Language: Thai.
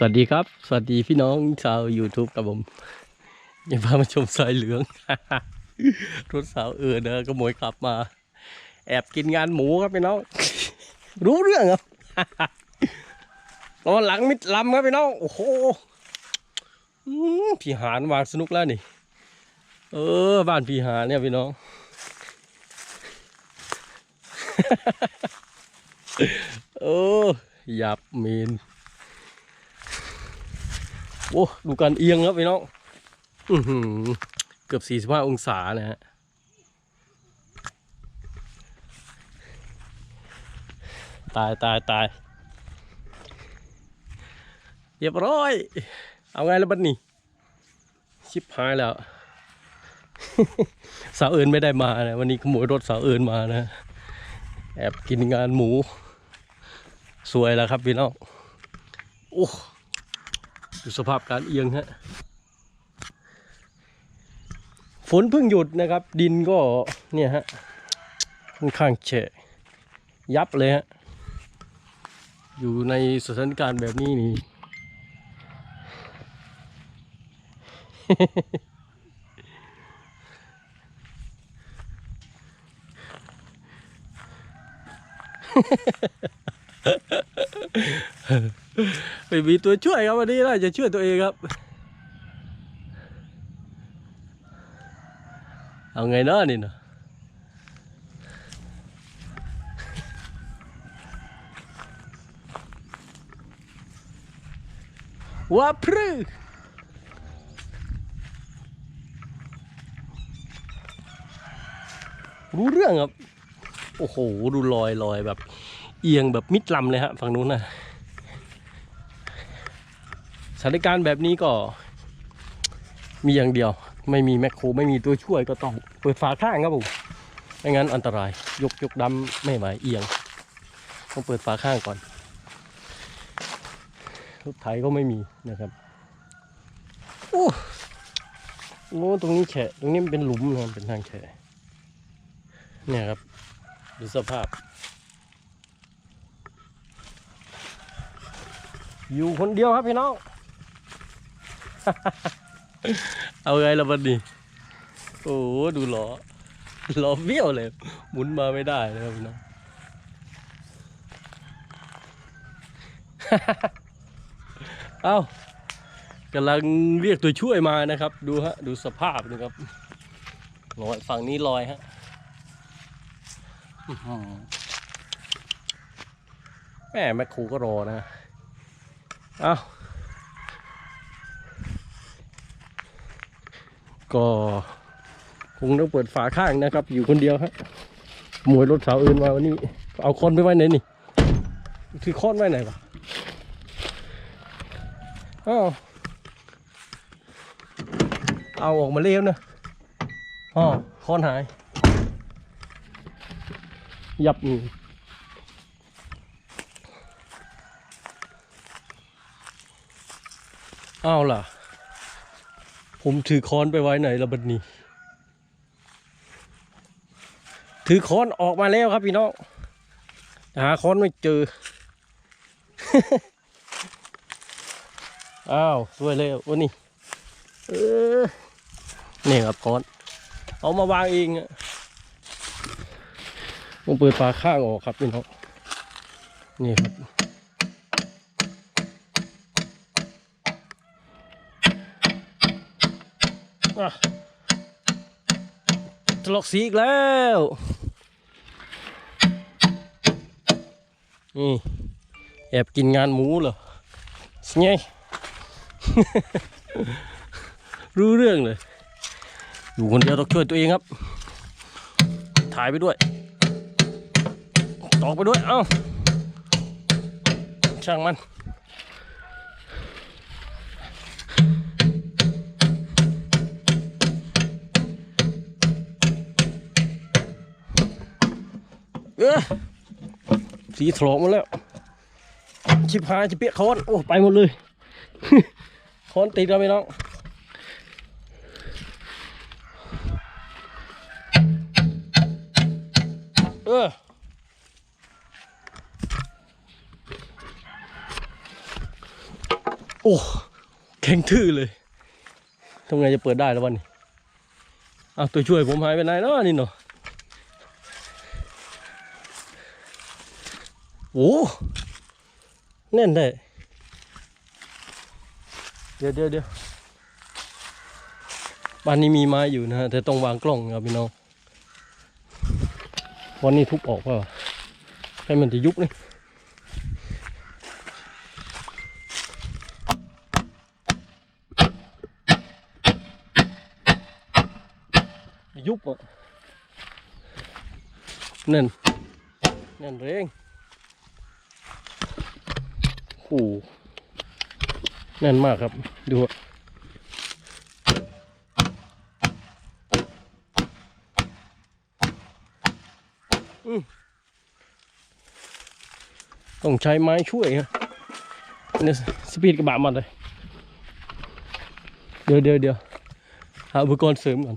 สวัสดีครับ สวัสดีพี่น้องชาว YouTube กับผมอยังพามาชมสายเหลือง รถสาวเออเด้อก็มวยขับมา แอบกินงานหมูครับพี่น้อง รู้เรื่องครับตอนหลังมิดลำครับพี่น้องโอ้โหพี่หานวางสนุกแล้วนี่ เออ บ้านพี่หานเนี่ยพี่น้องเออหยับเมน โอ้ดูการเอียงครับพี่น้องอื้อหือเกือบ 45 องศานะฮะตายตายตายเรียบร้อย เอาไงแล้วบัดนี้ ชิบหายแล้ว สาวเอิญไม่ได้มานะ วันนี้ขโมยรถสาวเอิญมานะ แอบกินงานหมู สวยแล้วครับพี่น้องโอ้ ดูสภาพการเอียงฮะฝนเพิ่งหยุดนะครับ ดินก็เนี่ยฮะค่อนข้างแฉะยับเลยฮะอยู่ในสถานการณ์แบบนี้นี่ ไม่มีตัวช่วยครับวันนี้น่าจะช่วยตัวเองครับ เอาไงเนาะนี่เนาะว้าพรึรู้เรื่องครับ โอ้โห ดูลอยลอยแบบ เอียงแบบมิดลำเลยฮะฝั่งนู้นนะ สถานการณ์แบบนี้ก็มีอย่างเดียว ไม่มีแมคโครไม่มีตัวช่วยก็ต้อง เปิดฝาข้างครับผมไม่งั้นอันตรายยกยกดำไม่ไหวเอียง ต้องเปิดฝาข้างก่อนรถไถก็ไม่มีนะครับโอ้โหตรงนี้แฉะตรงนี้มันเป็นหลุมนะเป็นทางแฉะเนี่ยครับดูสภาพ อยู่คนเดียวครับพี่น้อง เอาไงละวันนี้โอ้ดูล้อล้อเบี้ยวเลย หมุนมาไม่ได้เลยครับพี่น้องเอากำลังเรียกตัวช่วยมานะครับ ดูฮะ ดูสภาพนะครับลอยฝั่งนี้ลอยฮะแม่แม่ครูก็รอนะ เอา ก็คงต้องเปิดฝาข้างนะครับ อยู่คนเดียวครับขโมยรถสาวอื่นมาวันนี้ เอาคอนไปไว้ไหนนี่ถือคอนไว้ไหนวะอ้าวเอาออกมาเร็วนะอ๋อคอนหาย ยับอืมอ้าล่ะ ผมถือค้อนไปไว้ไหนละบัดนี้ ถือค้อนออกมาแล้วครับพี่น้องหาค้อนไม่เจอ อ้าวสวยเลยวันนี้เออนี่ครับค้อน เอามาวางเองอะผมเปิดฝาข้างออกครับพี่น้องนี่ครับ อะถลกสีอีกแล้วนี่แอบกินงานหมูเหรอสไง รู้เรื่องเลย อยู่คนเดียวต้องช่วยตัวเองครับ ถ่ายไปด้วย ตอกไปด้วย เอ้า ช่างมัน เออสีถลอกหมาแล้ว ชิบหายจะเปียกค้อนโอ้ไปหมดเลยค้อนติดแล้วไหมน้องเอออ้แข็งทื่อเลยทำไงจะเปิดได้แล้ววันนี้อ้าวตัวช่วยผมหายไปไหนเนาะนี่เนาะ โอ้แน่นได้ เดี๋ยวเดี๋ยวเดี๋ยวบ้านนี้มีไม้อยู่นะฮะแต่ต้องวางกล้องครับพี่น้องวันนี้ทุบออกเปล่าให้มันจะยุบเลยยุบอะแน่นแน่นเร่ง โอ้โหแน่นมากครับ ดูต้องใช้ไม้ช่วยฮะเนี่ยสปีดกระบะมาเลย เดี๋ยวเดี๋ยวเดี๋ยวหาอุปกรณ์เสริมก่อน